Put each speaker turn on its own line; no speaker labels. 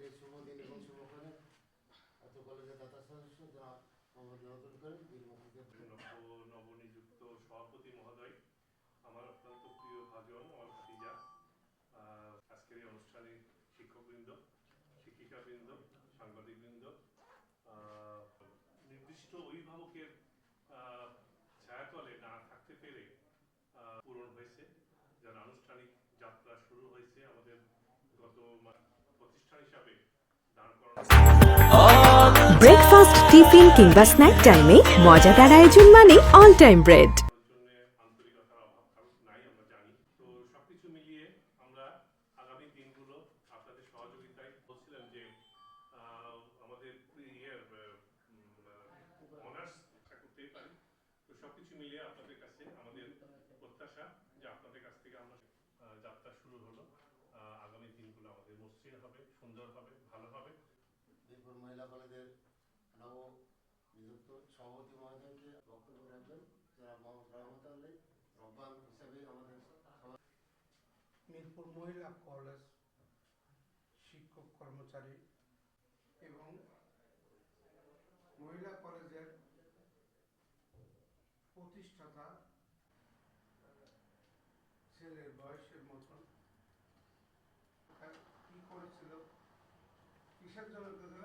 এই শুভ দিন এবং শুভক্ষণে এত কলেজের দাতা সদস্য জনাব মোহাম্মদ নজরুল করিম
নবনিযুক্ত সভাপতি মহোদয়, আমার অত্যন্ত প্রিয় ভাজন আমার ভাতিজা আজকের এই অনুষ্ঠানে শিক্ষকবৃন্দ, শিক্ষিকাবৃন্দ, সাংবাদিকবৃন্দ নির্দিষ্ট অভিভাবকের ছায়াতলে না থাকতে পেরে পূরণ হয়েছে যার আনুষ্ঠানিক যাত্রা শুরু হয়েছে আমাদের গত মা- প্রতিষ্ঠান হিসাবে দাঁড় করানো
ব্রেকফাস্ট টিফিন কিংবা স্ন্যাক টাইমে মজাদার আয়োজন মানে অল টাইম ব্রেড
আমরা জানি তো সবকিছু মিলিয়ে আমরা আগামী দিনগুলো আপনাদের সহযোগিতায় বলছিলেন যে আহ, আমাদের ইয়ের অনার্স করতেই পারি তো সবকিছু মিলিয়ে আপনাদের কাছে আমাদের প্রত্যাশা যে আপনাদের কাছ থেকে আমরা আহ, যাত্রা শুরু হলো আহ, আগামী দিনগুলো আমাদের মসৃণ হবে সুন্দর হবে ভালো হবে
বীরপুর মহিলা কলেজের নব নিযুক্ত সভাপতি মহোদয়কে বক্তব্য রাখবেন। জনাব মোহাম্মদ রহমত আলী রব্বান হিসাবে আমাদের
মিরপুর মহিলা কলেজ শিক্ষক কর্মচারী এবং মহিলা কলেজের প্রতিষ্ঠাতা কিসের জন্য করেছিল আপনারা সবাই